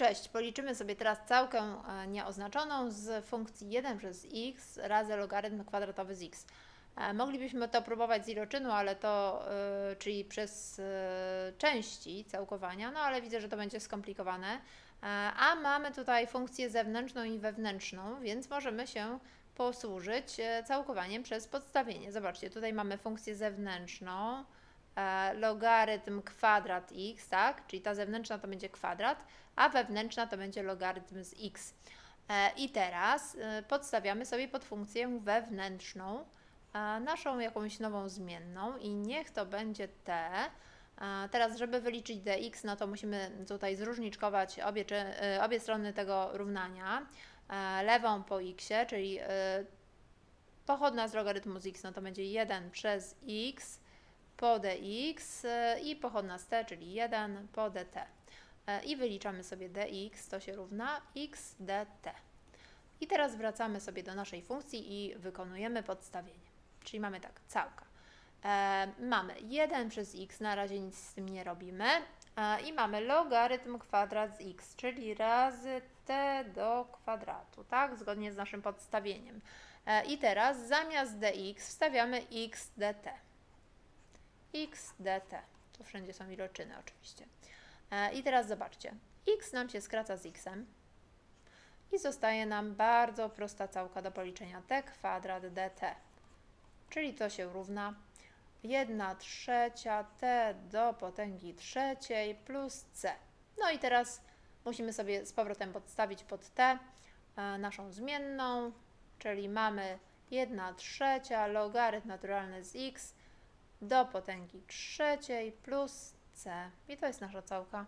Cześć, policzymy sobie teraz całkę e, nieoznaczoną z funkcji 1 przez x razy logarytm kwadratowy z x. E, Moglibyśmy to próbować z iloczynu, ale to, e, czyli przez części całkowania, no ale widzę, że to będzie skomplikowane. A mamy tutaj funkcję zewnętrzną i wewnętrzną, więc możemy się posłużyć całkowaniem przez podstawienie. Zobaczcie, tutaj mamy funkcję zewnętrzną, logarytm kwadrat x, tak? Czyli ta zewnętrzna to będzie kwadrat, a wewnętrzna to będzie logarytm z x. E, I teraz e, podstawiamy sobie pod funkcję wewnętrzną e, naszą jakąś nową zmienną i niech to będzie t. E, Teraz, żeby wyliczyć dx, no to musimy tutaj zróżniczkować obie, e, obie strony tego równania. E, Lewą po x, czyli e, pochodna z logarytmu z x, no to będzie 1 przez x po dx e, i pochodna z t, czyli 1 po dt. I wyliczamy sobie dx, to się równa x dt. I teraz wracamy sobie do naszej funkcji i wykonujemy podstawienie. Czyli mamy tak, całka. E, mamy 1 przez x, na razie nic z tym nie robimy. E, I mamy logarytm kwadrat z x, czyli razy t do kwadratu, tak? Zgodnie z naszym podstawieniem. E, I teraz zamiast dx wstawiamy x dt. X dt. Tu wszędzie są iloczyny oczywiście. E, I teraz zobaczcie. x nam się skraca z xem. I zostaje nam bardzo prosta całka do policzenia t kwadrat dt. Czyli to się równa 1 trzecia t do potęgi trzeciej plus c. No i teraz musimy sobie z powrotem podstawić pod t e, naszą zmienną, czyli mamy 1 trzecia logarytm naturalny z x do potęgi trzeciej plus c. I to jest nasza całka.